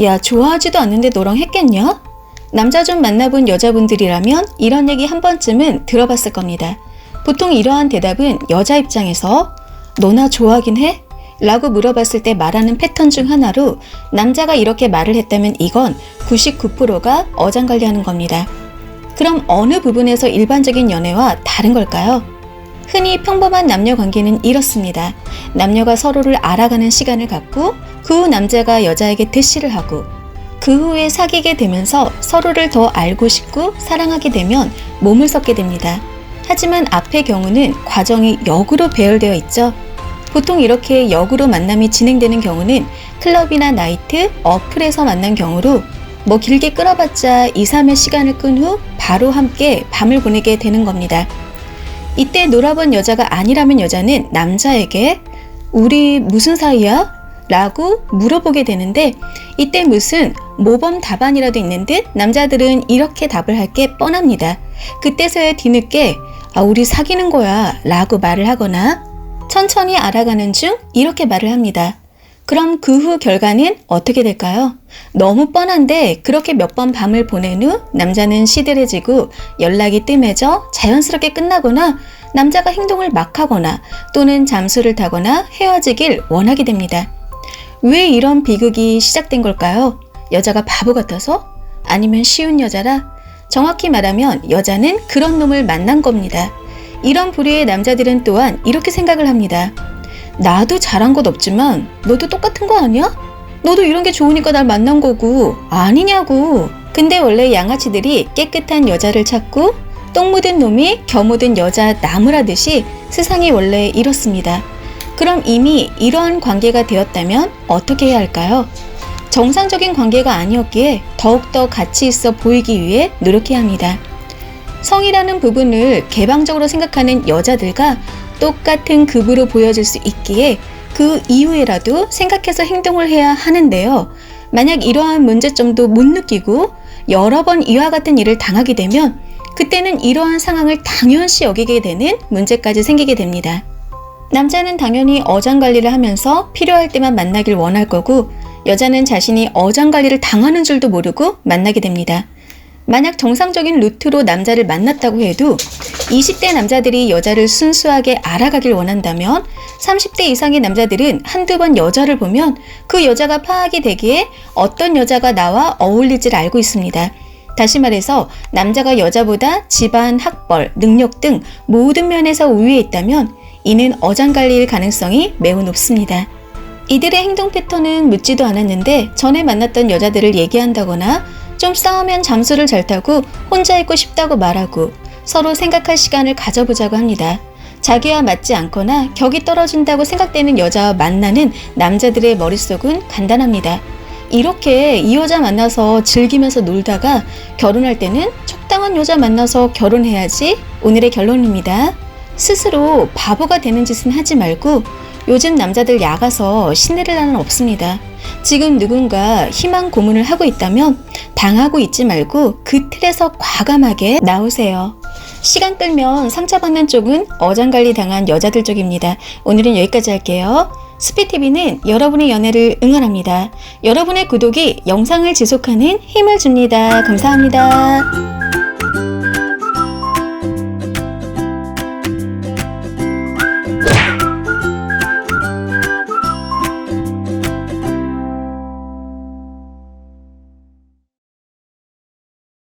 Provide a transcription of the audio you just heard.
야, 좋아하지도 않는데 너랑 했겠냐? 남자 좀 만나본 여자분들이라면 이런 얘기 한 번쯤은 들어봤을 겁니다. 보통 이러한 대답은 여자 입장에서 너나 좋아하긴 해? 라고 물어봤을 때 말하는 패턴 중 하나로 남자가 이렇게 말을 했다면 이건 99%가 어장관리하는 겁니다. 그럼 어느 부분에서 일반적인 연애와 다른 걸까요? 흔히 평범한 남녀 관계는 이렇습니다. 남녀가 서로를 알아가는 시간을 갖고 그 후 남자가 여자에게 대시를 하고 그 후에 사귀게 되면서 서로를 더 알고 싶고 사랑하게 되면 몸을 섞게 됩니다. 하지만 앞의 경우는 과정이 역으로 배열되어 있죠. 보통 이렇게 역으로 만남이 진행되는 경우는 클럽이나 나이트, 어플에서 만난 경우로 뭐 길게 끌어봤자 2, 3의 시간을 끈 후 바로 함께 밤을 보내게 되는 겁니다. 이때 놀아본 여자가 아니라면 여자는 남자에게 우리 무슨 사이야? 라고 물어보게 되는데 이때 무슨 모범 답안이라도 있는 듯 남자들은 이렇게 답을 할 게 뻔합니다. 그때서야 뒤늦게 아, 우리 사귀는 거야 라고 말을 하거나 천천히 알아가는 중 이렇게 말을 합니다. 그럼 그 후 결과는 어떻게 될까요? 너무 뻔한데 그렇게 몇 번 밤을 보낸 후 남자는 시들해지고 연락이 뜸해져 자연스럽게 끝나거나 남자가 행동을 막 하거나 또는 잠수를 타거나 헤어지길 원하게 됩니다. 왜 이런 비극이 시작된 걸까요? 여자가 바보 같아서? 아니면 쉬운 여자라? 정확히 말하면 여자는 그런 놈을 만난 겁니다. 이런 부류의 남자들은 또한 이렇게 생각을 합니다. 나도 잘한 것 없지만 너도 똑같은 거 아니야? 너도 이런 게 좋으니까 날 만난 거고 아니냐고. 근데 원래 양아치들이 깨끗한 여자를 찾고 똥 묻은 놈이 겨 묻은 여자 나무라듯이 세상이 원래 이렇습니다. 그럼 이미 이러한 관계가 되었다면 어떻게 해야 할까요? 정상적인 관계가 아니었기에 더욱더 가치 있어 보이기 위해 노력해야 합니다. 성이라는 부분을 개방적으로 생각하는 여자들과 똑같은 급으로 보여질 수 있기에 그 이후에라도 생각해서 행동을 해야 하는데요. 만약 이러한 문제점도 못 느끼고 여러 번 이와 같은 일을 당하게 되면 그때는 이러한 상황을 당연시 여기게 되는 문제까지 생기게 됩니다. 남자는 당연히 어장 관리를 하면서 필요할 때만 만나길 원할 거고 여자는 자신이 어장 관리를 당하는 줄도 모르고 만나게 됩니다. 만약 정상적인 루트로 남자를 만났다고 해도 20대 남자들이 여자를 순수하게 알아가길 원한다면 30대 이상의 남자들은 한두 번 여자를 보면 그 여자가 파악이 되기에 어떤 여자가 나와 어울릴지를 알고 있습니다. 다시 말해서 남자가 여자보다 집안, 학벌, 능력 등 모든 면에서 우위에 있다면 이는 어장관리일 가능성이 매우 높습니다. 이들의 행동 패턴은 묻지도 않았는데 전에 만났던 여자들을 얘기한다거나 좀 싸우면 잠수를 잘 타고 혼자 있고 싶다고 말하고 서로 생각할 시간을 가져보자고 합니다. 자기와 맞지 않거나 격이 떨어진다고 생각되는 여자와 만나는 남자들의 머릿속은 간단합니다. 이렇게 이 여자 만나서 즐기면서 놀다가 결혼할 때는 적당한 여자 만나서 결혼해야지 오늘의 결론입니다. 스스로 바보가 되는 짓은 하지 말고 요즘 남자들 야가서 신데렐라는 없습니다. 지금 누군가 희망 고문을 하고 있다면 당하고 있지 말고 그 틀에서 과감하게 나오세요. 시간 끌면 상처받는 쪽은 어장관리 당한 여자들 쪽입니다. 오늘은 여기까지 할게요. 스피TV는 여러분의 연애를 응원합니다. 여러분의 구독이 영상을 지속하는 힘을 줍니다. 감사합니다.